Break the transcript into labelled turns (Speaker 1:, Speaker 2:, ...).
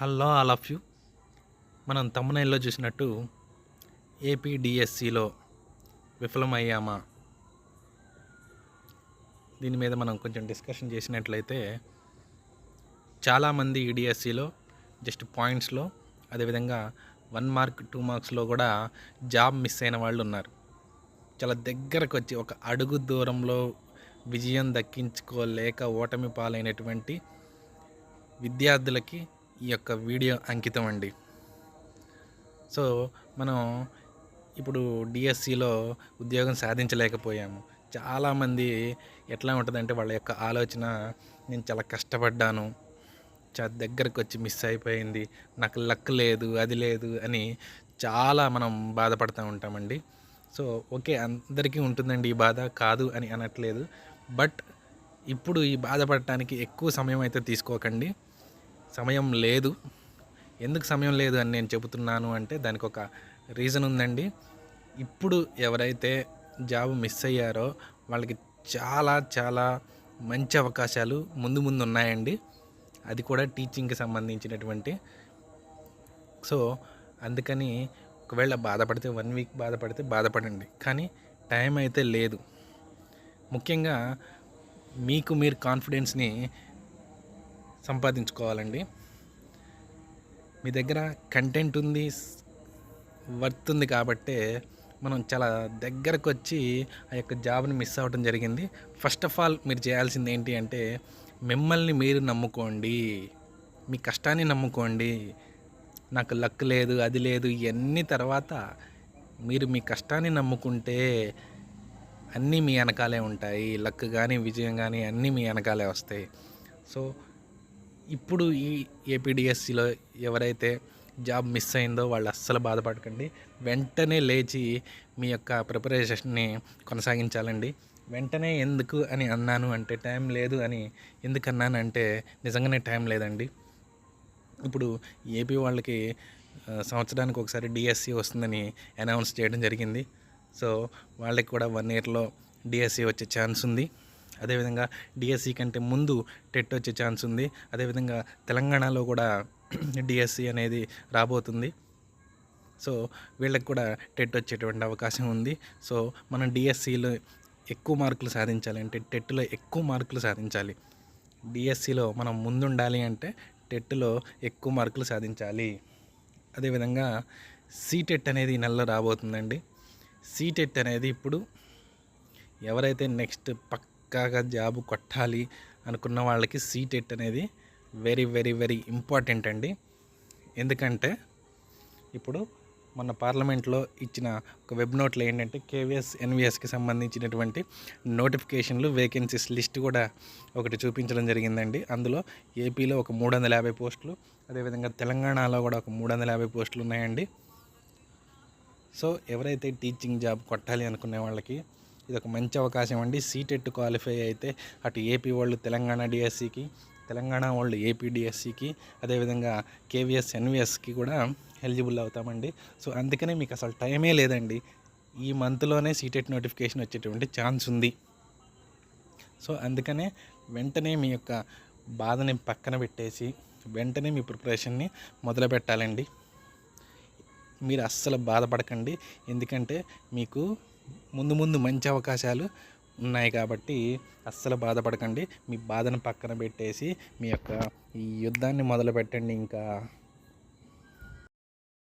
Speaker 1: Hello all of you. మనం తమ్మునైల్లో చూసినట్టు ఏపీడిఎస్సిలో విఫలమయ్యామా? దీని మీద మనం కొంచెం డిస్కషన్ చేసినట్లయితే చాలామంది ఈడిఎస్సిలో జస్ట్ పాయింట్స్లో అదేవిధంగా వన్ మార్క్ టూ మార్క్స్లో కూడా జాబ్ మిస్ అయిన వాళ్ళు ఉన్నారు. చాలా దగ్గరకు వచ్చి ఒక అడుగు దూరంలో విజయం దక్కించుకోలేక ఓటమి పాలైనటువంటి విద్యార్థులకి ఈ యొక్క వీడియో అంకితం అండి. సో మనం ఇప్పుడు డిఎస్సిలో ఉద్యోగం సాధించలేకపోయాము. చాలామంది ఎట్లా ఉంటుందంటే వాళ్ళ యొక్క ఆలోచన నేను చాలా కష్టపడ్డాను. చాలా దగ్గరకు వచ్చి మిస్ అయిపోయింది. నాకు లక్ లేదు అది లేదు అని చాలా మనం బాధపడుతూ ఉంటామండి. సో ఓకే అందరికీ ఉంటుందండి ఈ బాధ కాదు అని అనట్లేదు. బట్ ఇప్పుడు ఈ బాధపడటానికి ఎక్కువ సమయం అయితే తీసుకోకండి. సమయం లేదు. ఎందుకు సమయం లేదు అని నేను చెబుతున్నాను అంటే దానికి ఒక రీజన్ ఉందండి. ఇప్పుడు ఎవరైతే జాబ్ మిస్ అయ్యారో వాళ్ళకి చాలా చాలా మంచి అవకాశాలు ముందు ముందు ఉన్నాయండి. అది కూడా టీచింగ్కి సంబంధించినటువంటి. సో అందుకని ఒకవేళ బాధపడితే వన్ వీక్ బాధపడితే బాధపడండి. కానీ టైం అయితే లేదు. ముఖ్యంగా మీకు మీరు కాన్ఫిడెన్స్ని సంపాదించుకోవాలండి. మీ దగ్గర కంటెంట్ ఉంది వర్త్ ఉంది కాబట్టే మనం చాలా దగ్గరకు వచ్చి ఆ యొక్క జాబ్ని మిస్ అవ్వడం జరిగింది. ఫస్ట్ ఆఫ్ ఆల్ మీరు చేయాల్సింది ఏంటి అంటే మిమ్మల్ని మీరు నమ్ముకోండి. మీ కష్టాన్ని నమ్ముకోండి. నాకు లక్ లేదు అది లేదు ఇవన్నీ తర్వాత మీరు మీ కష్టాన్ని నమ్ముకుంటే అన్నీ మీ వెనకాలే ఉంటాయి. లక్ కానీ విజయం కానీ అన్నీ మీ వెనకాలే వస్తాయి. సో ఇప్పుడు ఈ ఏపీడిఎస్సిలో ఎవరైతే జాబ్ మిస్ అయిందో వాళ్ళు అస్సలు బాధపడకండి. వెంటనే లేచి మీ యొక్క ప్రిపరేషన్ని కొనసాగించాలండి. వెంటనే ఎందుకు అని అన్నాను అంటే టైం లేదు అని ఎందుకు అన్నానంటే నిజంగానే టైం లేదండి. ఇప్పుడు ఏపీ వాళ్ళకి సంవత్సరానికి ఒకసారి డిఎస్సి వస్తుందని అనౌన్స్ చేయడం జరిగింది. సో వాళ్ళకి కూడా వన్ ఇయర్లో డిఎస్సి వచ్చే ఛాన్స్ ఉంది. అదేవిధంగా డిఎస్సి కంటే ముందు టెట్ వచ్చే ఛాన్స్ ఉంది. అదేవిధంగా తెలంగాణలో కూడా డిఎస్సి అనేది రాబోతుంది. సో వీళ్ళకి కూడా టెట్ వచ్చేటువంటి అవకాశం ఉంది. సో మనం డిఎస్సిలో ఎక్కువ మార్కులు సాధించాలి అంటే టెట్లో ఎక్కువ మార్కులు సాధించాలి. డిఎస్సిలో మనం ముందుండాలి అంటే టెట్లో ఎక్కువ మార్కులు సాధించాలి. అదేవిధంగా సీటెట్ అనేది నెలలో రాబోతుందండి. సీటెట్ అనేది ఇప్పుడు ఎవరైతే నెక్స్ట్ పక్కాగా జాబ్ కొట్టాలి అనుకున్న వాళ్ళకి సీటెట్ అనేది వెరీ వెరీ వెరీ ఇంపార్టెంట్ అండి. ఎందుకంటే ఇప్పుడు మన పార్లమెంట్లో ఇచ్చిన ఒక వెబ్ నోట్లో ఏంటంటే కేవీఎస్ ఎన్విఎస్కి సంబంధించినటువంటి నోటిఫికేషన్లు వేకెన్సీస్ లిస్ట్ కూడా ఒకటి చూపించడం జరిగిందండి. అందులో ఏపీలో ఒక మూడు వందల యాభై పోస్టులు అదేవిధంగా తెలంగాణలో కూడా ఒక మూడు వందల యాభై పోస్టులు ఉన్నాయండి. సో ఎవరైతే టీచింగ్ జాబ్ కొట్టాలి అనుకునే వాళ్ళకి ఇది ఒక మంచి అవకాశం అండి. సీటెట్ క్వాలిఫై అయితే అటు ఏపీ వాళ్ళు తెలంగాణ డిఎస్సికి తెలంగాణ వాళ్ళు ఏపీ డిఎస్సికి అదేవిధంగా కేవీఎస్ ఎన్విఎస్కి కూడా ఎలిజిబుల్ అవుతామండి. సో అందుకనే మీకు అసలు టైమే లేదండి. ఈ మంత్లోనే సీటెట్ నోటిఫికేషన్ వచ్చేటువంటి ఛాన్స్ ఉంది. సో అందుకనే వెంటనే మీ యొక్క బాధని పక్కన పెట్టేసి వెంటనే మీ ప్రిపరేషన్ని మొదలు పెట్టాలండి. మీరు అస్సలు బాధపడకండి. ఎందుకంటే మీకు ముందు ముందు మంచి అవకాశాలు ఉన్నాయి కాబట్టి అస్సలు బాధపడకండి. మీ బాధను పక్కన పెట్టేసి మీ యొక్క ఈ యుద్ధాన్ని మొదలు పెట్టండి ఇంకా.